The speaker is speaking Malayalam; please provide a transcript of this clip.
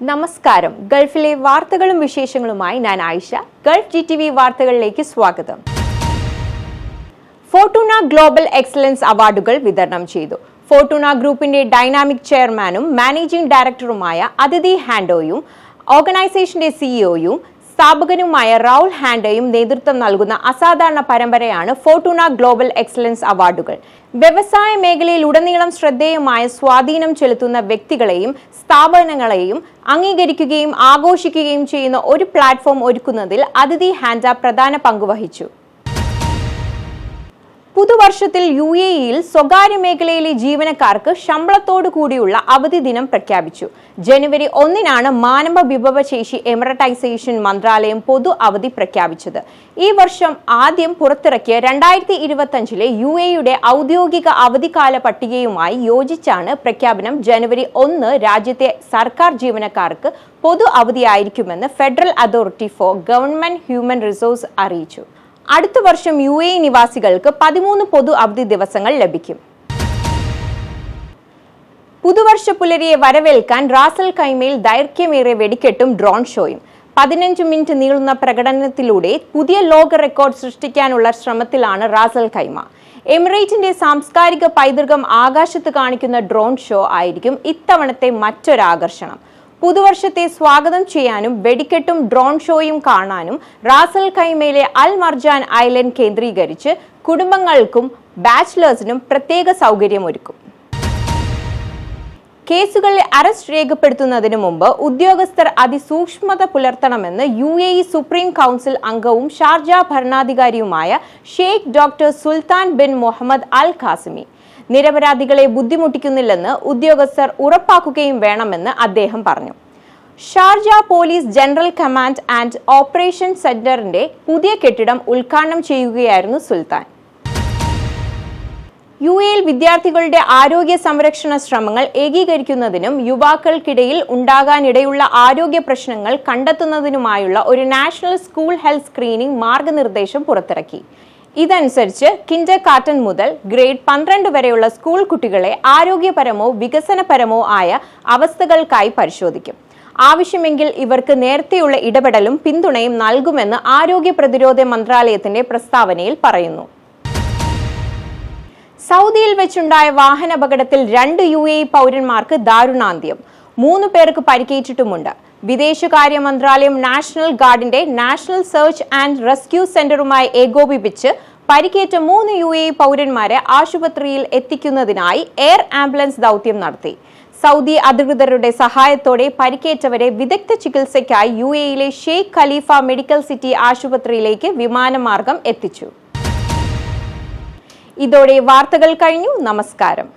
നമസ്കാരം. ഗൾഫിലെ വാർത്തകളും വിശേഷങ്ങളുമായി ഞാൻ Ayesha. Gulf G T V വാർത്തകളിലേക്ക് സ്വാഗതം. ഫോർട്ടൂണ ഗ്ലോബൽ എക്സലൻസ് അവാർഡുകൾ വിതരണം ചെയ്തു. ഫോർട്ടൂണ ഗ്രൂപ്പിന്റെ ഡൈനാമിക് ചെയർമാനും മാനേജിംഗ് ഡയറക്ടറുമായ അതിഥി ഹാൻഡോയും ഓർഗനൈസേഷന്റെ സിഇഒയും സ്ഥാപകനുമായ റൗൾ ഹാൻഡയും നേതൃത്വം നൽകുന്ന അസാധാരണ പരമ്പരയാണ് ഫോർട്ടൂണ ഗ്ലോബൽ എക്സലൻസ് അവാർഡുകൾ. വ്യവസായ മേഖലയിൽ ഉടനീളം ശ്രദ്ധേയമായ സ്വാധീനം ചെലുത്തുന്ന വ്യക്തികളെയും സ്ഥാപനങ്ങളെയും അംഗീകരിക്കുകയും ആഘോഷിക്കുകയും ചെയ്യുന്ന ഒരു പ്ലാറ്റ്ഫോം ഒരുക്കുന്നതിൽ അതിഥി ഹാൻഡ പ്രധാന പങ്കുവഹിച്ചു പുതുവർഷത്തിൽ യു എ ഇയിൽ സ്വകാര്യ മേഖലയിലെ ജീവനക്കാർക്ക് ശമ്പളത്തോടു കൂടിയുള്ള അവധി ദിനം പ്രഖ്യാപിച്ചു. ജനുവരി ഒന്നിനാണ് മാനവ വിഭവശേഷി എമറട്ടൈസേഷൻ മന്ത്രാലയം പൊതു അവധി പ്രഖ്യാപിച്ചത്. ഈ വർഷം ആദ്യം പുറത്തിറക്കിയ രണ്ടായിരത്തി ഇരുപത്തഞ്ചിലെ യു എയുടെ ഔദ്യോഗിക അവധിക്കാല പട്ടികയുമായി യോജിച്ചാണ് പ്രഖ്യാപനം ജനുവരി ഒന്ന് രാജ്യത്തെ സർക്കാർ ജീവനക്കാർക്ക് പൊതു അവധിയായിരിക്കുമെന്ന് federal authority for government human resource അറിയിച്ചു. അടുത്ത വർഷം യു എ നിവാസികൾക്ക് പതിമൂന്ന് പൊതു അവധി ദിവസങ്ങൾ ലഭിക്കും. പുതുവർഷ പുലരിയെ വരവേൽക്കാൻ റാസൽ കൈമയിൽ ദൈർഘ്യമേറിയ വെടിക്കെട്ടും ഡ്രോൺ ഷോയും. പതിനഞ്ച് മിനിറ്റ് നീളുന്ന പ്രകടനത്തിലൂടെ പുതിയ ലോക റെക്കോർഡ് സൃഷ്ടിക്കാനുള്ള ശ്രമത്തിലാണ് റാസൽ കൈമ. എമിറേറ്റിന്റെ സാംസ്കാരിക പൈതൃകം ആകാശത്ത് കാണിക്കുന്ന ഡ്രോൺ ഷോ ആയിരിക്കും ഇത്തവണത്തെ മറ്റൊരാകർഷണം. പുതുവർഷത്തെ സ്വാഗതം ചെയ്യാനും വെടിക്കെട്ടും ഡ്രോൺ ഷോയും കാണാനും റാസൽ കൈമയിലെ അൽ മർജാൻ ഐലൻഡ് കേന്ദ്രീകരിച്ച് കുടുംബങ്ങൾക്കും ബാച്ചിലേഴ്സിനും പ്രത്യേക സൗകര്യമൊരുക്കും. കേസുകളിൽ അറസ്റ്റ് രേഖപ്പെടുത്തുന്നതിന് മുമ്പ് ഉദ്യോഗസ്ഥർ അതിസൂക്ഷ്മത പുലർത്തണമെന്ന് U A E supreme council അംഗവും Sharjah ഭരണാധികാരിയുമായ Sheikh doctor Sultan bin Muhammad Al Qasimi നിരപരാധികളെ ബുദ്ധിമുട്ടിക്കുന്നില്ലെന്ന് ഉദ്യോഗസ്ഥർ ഉറപ്പാക്കുകയും വേണമെന്ന് അദ്ദേഹം പറഞ്ഞു. Sharjah police general command and operation സെന്ററിന്റെ പുതിയ കെട്ടിടം ഉദ്ഘാടനം ചെയ്യുകയായിരുന്നു സുൽത്താൻ. യു എയിൽ വിദ്യാർത്ഥികളുടെ ആരോഗ്യ സംരക്ഷണ ശ്രമങ്ങൾ ഏകീകരിക്കുന്നതിനും യുവാക്കൾക്കിടയിൽ ഉണ്ടാകാനിടയുള്ള ആരോഗ്യ പ്രശ്നങ്ങൾ കണ്ടെത്തുന്നതിനുമായുള്ള ഒരു നാഷണൽ സ്കൂൾ ഹെൽത്ത് സ്ക്രീനിംഗ് മാർഗനിർദ്ദേശം പുറത്തിറക്കി. ഇതനുസരിച്ച് കിൻഡർ കാർട്ടൺ മുതൽ ഗ്രേഡ് പന്ത്രണ്ട് വരെയുള്ള സ്കൂൾ കുട്ടികളെ ആരോഗ്യപരമോ വികസനപരമോ ആയ അവസ്ഥകൾക്കായി പരിശോധിക്കും. ആവശ്യമെങ്കിൽ ഇവർക്ക് നേരത്തെയുള്ള ഇടപെടലും പിന്തുണയും നൽകുമെന്ന് ആരോഗ്യ പ്രതിരോധ മന്ത്രാലയത്തിന്റെ പ്രസ്താവനയിൽ പറയുന്നു. സൗദിയിൽ വെച്ചുണ്ടായ വാഹനാപകടത്തിൽ രണ്ട് യു എ പൗരന്മാർക്ക് ദാരുണാന്ത്യം. മൂന്ന് പേർക്ക് പരിക്കേറ്റിട്ടുമുണ്ട്. വിദേശകാര്യ മന്ത്രാലയം നാഷണൽ ഗാർഡിന്റെ നാഷണൽ സെർച്ച് ആൻഡ് റെസ്ക്യൂ സെന്ററുമായി ഏകോപിപ്പിച്ച് പരിക്കേറ്റ മൂന്ന് യു എ പൗരന്മാരെ ആശുപത്രിയിൽ എത്തിക്കുന്നതിനായി എയർ ആംബുലൻസ് ദൗത്യം നടത്തി. സൗദി അധികൃതരുടെ സഹായത്തോടെ പരിക്കേറ്റവരെ വിദഗ്ധ ചികിത്സയ്ക്കായി യു എയിലെ ഷെയ്ഖ് ഖലീഫ മെഡിക്കൽ സിറ്റി ആശുപത്രിയിലേക്ക് വിമാനമാർഗം എത്തിച്ചു. ഇതോടെ വാർത്തകൾ കഴിഞ്ഞു. നമസ്കാരം.